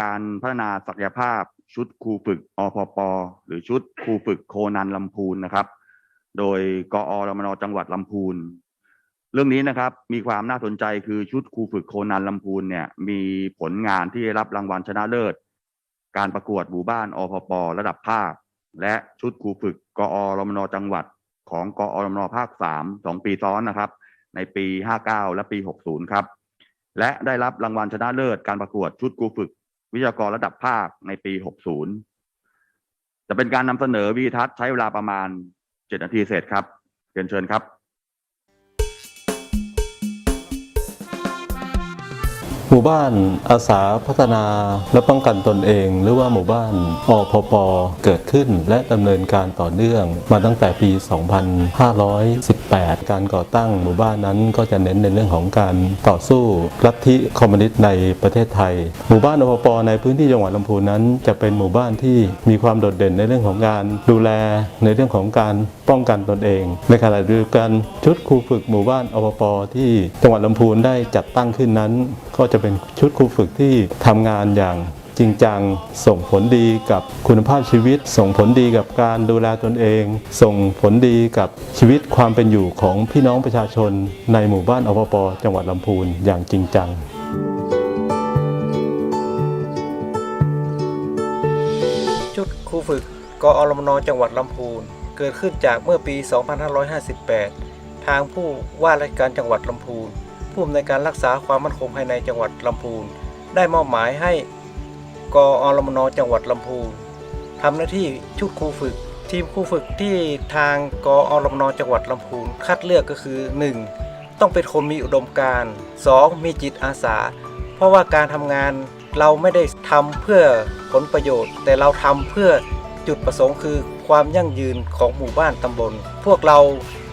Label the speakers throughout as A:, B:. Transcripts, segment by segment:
A: การพัฒนาศักยภาพชุดครูฝึกอพปหรือชุดครูฝึกโคนันลำพูนนะครับ โดยกอรมนจังหวัดลำพูน เรื่องนี้นะครับมีความน่าสนใจคือชุดครูฝึกโคนันลำพูนเนี่ยมีผลงานที่ได้รับรางวัลชนะเลิศ การประกวดหมู่บ้านอพประดับภาค และชุดครูฝึกกอรมนจังหวัด ของกอรมนภาคสามสองปีซ้อนนะครับ ในปี 59 และปี 60 ครับและได้รับรางวัลชนะเลิศการประกวดชุดครูฝึก วิทยากรระดับภาคในปี 60 จะเป็นการนำเสนอวิดีทัศน์ใช้เวลาประมาณ 7 นาทีเสร็จครับเรียนเชิญครับ
B: มู่บ้านอาสาพัฒนาและป้องกันตนเอง หรือว่าหมู่บ้านอพปเกิดขึ้น และดำเนินการต่อเนื่องมาตั้งแต่ปี 2518 การก่อตั้งหมู่บ้านนั้นก็จะเน้นในเรื่องของการต่อสู้ลัทธิคอมมิวนิสต์ในประเทศไทย หมู่บ้านอพปในพื้นที่จังหวัดลำพูนนั้น จะเป็นหมู่บ้านที่มีความโดดเด่นในเรื่องของการดูแลในเรื่องของการป้องกันตนเอง ในขณะเดียวกันชุดครูฝึกหมู่บ้านอพปที่จังหวัดลำพูนได้จัดตั้งขึ้นนั้น ก็จะเป็นชุดครูฝึกที่ทำงานอย่างจริงจัง ส่งผลดีกับคุณภาพชีวิต ส่งผลดีกับการดูแลตนเอง ส่งผลดีกับชีวิตความเป็นอยู่ของพี่น้องประชาชน ในหมู่บ้านอพปจังหวัดลำพูนอย่างจริงจัง
C: ชุดครูฝึกกอรมนจังหวัดลำพูน เกิดขึ้นจากเมื่อปี 2558 ทางผู้ว่าราชการจังหวัดลำพูน ผู้อำนวยการรักษาความมั่นคงภายในจังหวัดลำพูน ได้มอบหมายให้กอรมนจังหวัดลำพูนทำหน้าที่ชุดครูฝึก ทีมครูฝึกที่ทางกอรมนจังหวัดลำพูนคัดเลือกก็คือ 1. ต้องเป็นคนมีอุดมการณ์ 2. มีจิตอาสา เพราะว่าการทำงานเราไม่ได้ทำเพื่อผลประโยชน์ แต่เราทำเพื่อจุดประสงค์คือความยั่งยืนของหมู่บ้านตำบล พวกเรา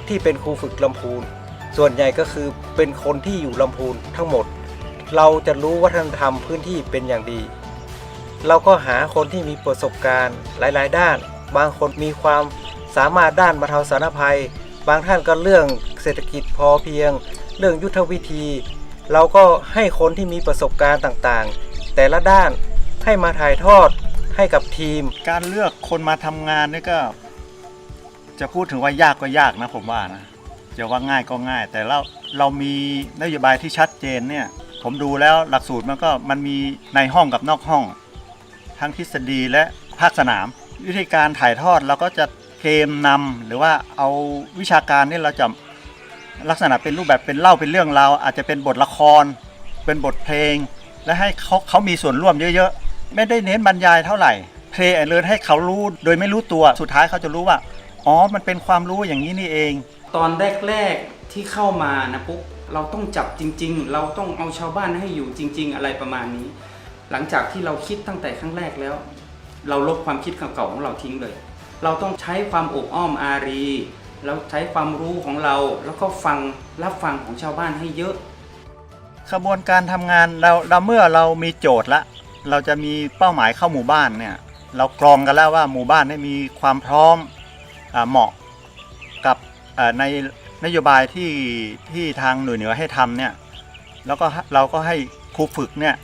C: ที่เป็นครูฝึกลำพูน ส่วนใหญ่ก็คือเป็นคนที่อยู่ลำพูนทั้งหมด เราจะรู้วัฒนธรรมพื้นที่เป็นอย่างดี เราก็หาคนที่มีประสบการณ์หลาย ๆ ด้าน บางคนมีความสามารถด้านบรรเทาสาธารณภัย บางท่านก็เรื่องเศรษฐกิจพอเพียง เรื่องยุทธวิธี เราก็ให้คนที่มีประสบการณ์ต่างๆ แต่ละด้านให้มาถ่ายทอดให้กับทีม
D: การเลือกคนมาทำงานนี่ก็ จะพูดถึงว่ายากก็ยากนะผมว่านะ จะว่าง่ายก็ง่าย แต่เราเรามีนโยบายที่ชัดเจนเนี่ยผมดูแล้วหลักสูตรมันก็มันมีในห้องกับนอกห้อง ทั้งทฤษฎีและภาคสนาม วิธีการถ่ายทอดเราก็จะเกมนำหรือว่าเอาวิชาการนี่เราจะลักษณะเป็นรูปแบบเป็นเล่าเป็นเรื่องราวอาจจะเป็นบทละคร เป็นบทเพลง และให้เขาเขามีส่วนร่วมเยอะๆ ไม่ได้เน้นบรรยายเท่าไหร่เพลงเลินให้เขารู้โดยไม่รู้ตัวสุดท้ายเขาจะรู้ว่า อ๋อ มันเป็นความรู้อย่างนี้นี่เอง
E: ตอนแรกๆที่เข้ามานะปุ๊บเราต้องจับจริง ๆ เราต้องเอาชาวบ้านให้อยู่จริง ๆ อะไรประมาณนี้ หลังจากที่เราคิดตั้งแต่ครั้งแรกแล้ว เราลบความคิดเก่าๆของเราทิ้งเลย เราต้องใช้ความอบอ้อมอารีเราใช้ความรู้ของเราแล้วก็ฟังรับฟังของชาวบ้านให้เยอะ
D: ขบวนการทำงานเราเราเมื่อเรามีโจทย์ละ เราจะมีเป้าหมายเข้าหมู่บ้านเนี่ย เรากรองกันแล้วว่าหมู่บ้านได้มีความพร้อมอา เหมาะกับในนโยบายที่ที่ทางหน่วยเหนือให้ทำเนี่ยแล้วก็เราก็ให้ครูฝึกเนี่ย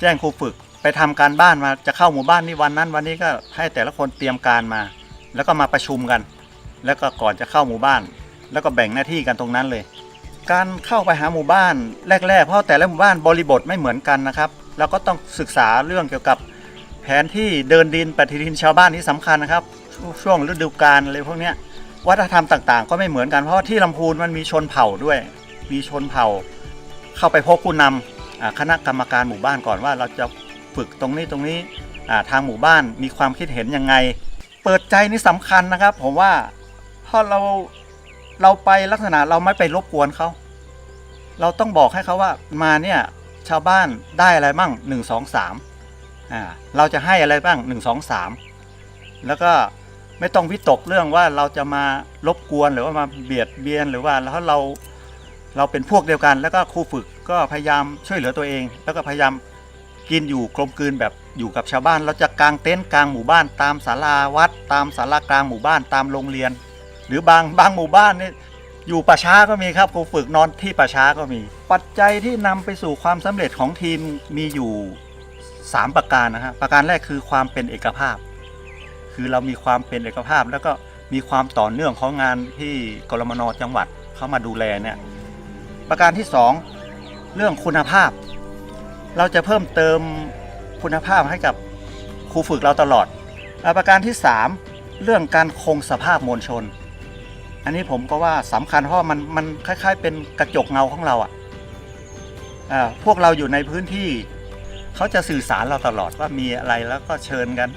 D: แจ้งครูฝึกไปทำการบ้านมาจะเข้าหมู่บ้านนี่วันนั้น วันนี้ก็ให้แต่ละคนเตรียมการมา แล้วก็มาประชุมกัน แล้วก็ก่อนจะเข้าหมู่บ้าน แล้วก็แบ่งหน้าที่กันตรงนั้นเลย การเข้าไปหาหมู่บ้านแรก ๆ เพราะแต่ละหมู่บ้านบริบทไม่เหมือนกันนะครับเราก็ต้องศึกษาเรื่องเกี่ยวกับแผนที่เดินดินปฏิทินชาวบ้านที่สำคัญนะครับ ช่วงฤดูกาลอะไรพวกเนี้ยวัฒนธรรมต่างๆ ก็ไม่เหมือนกันเพราะที่ลำพูนมันมีชนเผ่าด้วย มีชนเผ่า เข้าไปพบผู้นำอ่าคณะกรรมการหมู่บ้านก่อนว่าเราจะฝึกตรงนี้ตรงนี้ทางหมู่บ้านมีความคิดเห็นยังไง เปิดใจนี่สำคัญนะครับ ผมว่าเพราะเราเราไปลักษณะเราไม่ไปรบกวนเขาเราต้องบอกให้เขาว่ามาเนี่ยชาวบ้านได้อะไรบ้างหนึ่งสองสามอ่าเราจะให้อะไรบ้างหนึ่งสองสามแล้วก็ ไม่ต้องวิตกเรื่องว่าเราจะมารบกวนหรือว่ามาเบียดเบียนหรือว่าแล้วเราเราเป็นพวกเดียวกัน แล้วก็ครูฝึกก็พยายามช่วยเหลือตัวเอง แล้วก็พยายามกินอยู่กลมกลืนแบบอยู่กับชาวบ้าน เราจะกางเต็นท์กลางหมู่บ้านตามศาลาวัด ตามศาลากลางหมู่บ้านตามโรงเรียน หรือบางบางหมู่บ้านนี่อยู่ป่าช้าก็มีครับครูฝึกนอนที่ป่าช้าก็มี ปัจจัยที่นำไปสู่ความสำเร็จของทีมมีอยู่สามประการนะฮะประการแรกคือความเป็นเอกภาพ คือเรามีความเป็นเอกภาพ แล้วก็มีความต่อเนื่องของงานที่กรมนจังหวัดเข้ามาดูแลเนี่ยประการที่สองเรื่องคุณภาพ เราจะเพิ่มเติมคุณภาพให้กับครูฝึกเราตลอดประการที่สามเรื่องการคงสภาพมวลชน อันนี้ผมก็ว่าสำคัญเพราะมันมันคล้าย ๆ เป็นกระจกเงาของเราอะอะพวกเราอยู่ในพื้นที่ เขาจะสื่อสารเราตลอดว่ามีอะไรแล้วก็เชิญกัน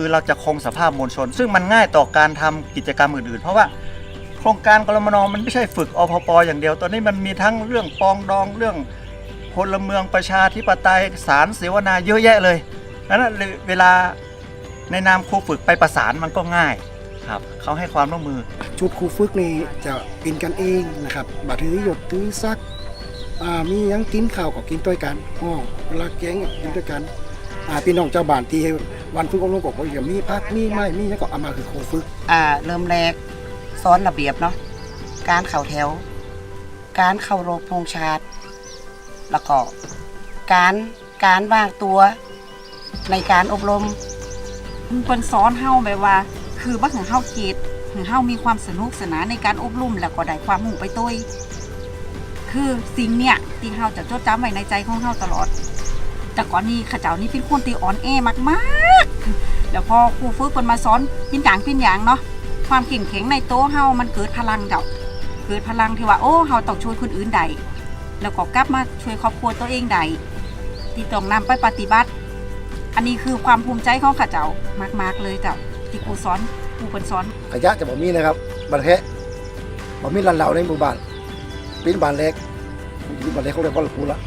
D: คือเราจะคงสภาพมวลชน ซึ่งมันง่ายต่อการทำกิจกรรมอื่นๆ เพราะว่าโครงการกรมนมันไม่ใช่ฝึกอพปอย่างเดียว ตอนนี้มันมีทั้งเรื่องปองดองเรื่องพลเมืองประชาธิปไตยสารเสวนาเยอะแยะเลยนั้นเวลาในนามครูฝึกไปประสานมันก็ง่ายครับเขาให้ความร่วมมือ
F: ชุดครูฝึกนี่จะเป็นกันเองนะครับบัถือหยดถือซักมียังกินข้าวก็กินด้วยกันอ๋อเวลาแกงก็กินด้วยกัน อ่าพี่น้องเจ้าบ้านที่วันฝึกอบรมก็บอกว่ามีพักมีไม้มีหยังก็เอามาคือครูฝึก
G: อ่าเริ่มแรกซ้อนระเบียบเนาะการเข่าแถว การเข้ารบธงชาติ แล้วก็การการวางตัวในการอบรม
H: เพิ่นสอนเฮาแบบว่า คือบ่ถึงเฮาคิดถึงเฮามีความสนุกสนานในการอบรมแล้วก็ได้ความรู้ไปตัวคือสิ่งเนี้ยที่เฮาจะจดจำไว้ในใจของเฮาตลอด แต่ก่อนนี้ข้าเจ้านี่เป็นคนที่อ่อนแอมากๆ แล้วพอครูฝึกเพิ่นมาสอนปิ้นอย่างปิ้นอย่างเนาะความเข้มแข็งในโตวเฮามันเกิดพลังเจ้าเกิดพลังที่ว่าโอ้เฮาต้องช่วยคนอื่นได้แล้วก็กลับมาช่วยครอบครัวตัวเองได้ที่ต้องนำไปปฏิบัติ อันนี้คือความภูมิใจของข้าเจ้ามาก ๆเลยเจ้าที่ครูสอนครูเพิ่นสอน
F: ขยะจะบ่มีนะครับบันแคะบ่มีร้านเหล้าในหมู่บ้านเป็นบ้านเล็กอยู่บ้านเล็กเขาเรียกว่าลูละ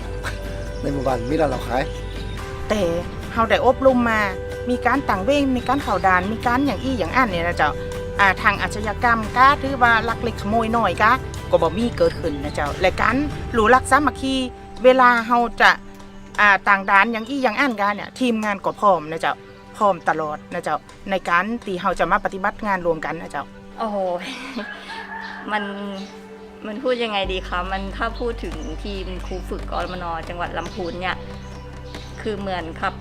F: ในหมู่บ้านมีร้านเหล้าขาย
I: แต่เฮาได้อบรมมา มีการต่างเว้งมีการเข่าดาน มีการอย่างอี้อย่างอันเนี่ยนะเจ้าอ่าทางอาชญากรรมก้าถือว่าลักเล็กขโมยน้อยก้าก็บ่มีเกิดขึ้นนะเจ้าและการหลูรักสามัคคีเวลาเฮาจะอ่าต่างดานอย่างอี้อย่างอันกันเนี่ยทีมงานก็พร้อมนะเจ้าพร้อมตลอดนะเจ้าในการที่เฮาจะมาปฏิบัติงานรวมกันนะเจ้า
J: โอ้โหมันมันพูดยังไงดีคะ มันถ้าพูดถึงทีมครูฝึกกรมนจังหวัดลำพูนเนี่ย คือเหมือนครับ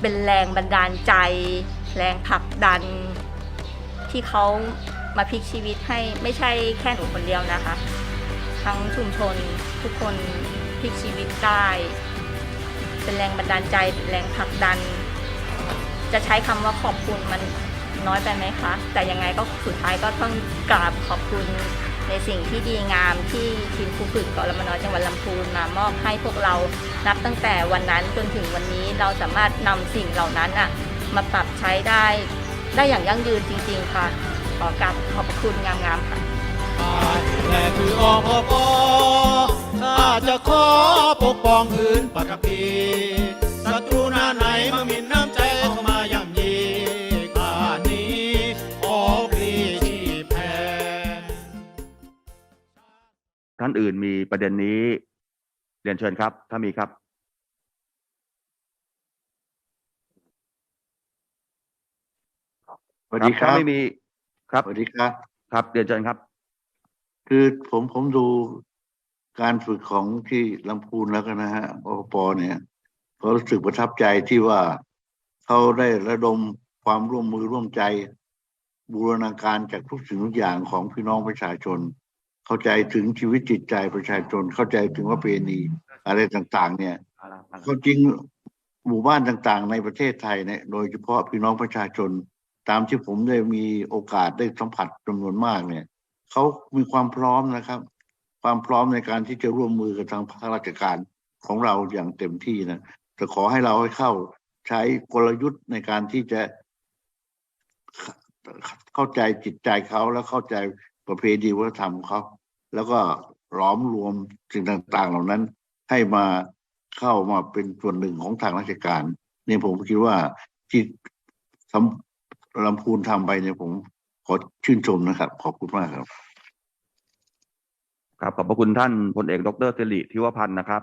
J: เป็นแรงบันดาลใจ แรงผลักดัน ที่เขามาพลิกชีวิตให้ไม่ใช่แค่หนูคนเดียวนะคะ ทั้งชุมชนทุกคนพลิกชีวิตได้ เป็นแรงบันดาลใจเป็นแรงผลักดัน จะใช้คำว่าขอบคุณมันน้อยไปไหมคะ แต่ยังไงก็สุดท้ายก็ต้องกราบขอบคุณ ในสิ่งที่ดีงามที่ทีมครูฝึกกรมนจังหวัดลำพูนมามอบให้พวกเรานับตั้งแต่วันนั้นจนถึงวันนี้เราสามารถนำสิ่งเหล่านั้นอะมาปรับใช้ได้ ได้อย่างยั่งยืนจริง ๆ ค่ะ ขอกราบขอบพระคุณงามๆค่ะ
K: และคืออพปข้าจะขอปกป้องพื้นปฐพีศัตรูหน้าไหนมามินน้ำานอื่น
A: มีประเด็นนี้ เรียนเชิญครับ ถ้ามีครับ
L: สวัสดีครับ
A: ถ้าไม่มีครับ
L: สวัสดีครับ
A: ครับเรียนเชิญครับ
L: คือผมผมดูการฝึกของที่ลำพูนแล้วกันนะฮะอปเนี่ยก็รู้สึกประทับใจที่ว่าเขาได้ระดมความร่วมมือร่วมใจ บูรณาการจากทุกสิ่งทุกอย่างของพี่น้องประชาชน เข้าใจถึงชีวิตจิตใจประชาชน เข้าใจถึงว่าเพณีอะไรต่างๆ เนี่ยเขาจริงหมู่บ้านต่างๆ ในประเทศไทยเนี่ยโดยเฉพาะพี่น้องประชาชน ตามที่ผมได้มีโอกาสได้สัมผัสจำนวนมากเนี่ยเขามีความพร้อมนะครับ ความพร้อมในการที่จะร่วมมือกับทางภาคราชการของเราอย่างเต็มที่นะแต่ขอให้เราให้เข้าใช้กลยุทธ์ในการที่จะเข้าใจจิตใจเขาแล้วเข้าใจประเพณีวัฒนธรรมของเขา แล้วก็ล้อมรวมสิ่งต่างๆ เหล่านั้น ให้มาเข้ามาเป็นส่วนหนึ่งของทางราชการเนี่ยผมคิดว่าที่ทำลำพูนทำไปเนี่ยผมขอชื่นชมนะครับ ขอบคุณมากครับ
A: ครับขอบพระคุณท่านพลเอกดรสิริทิวพันธ์นะครับ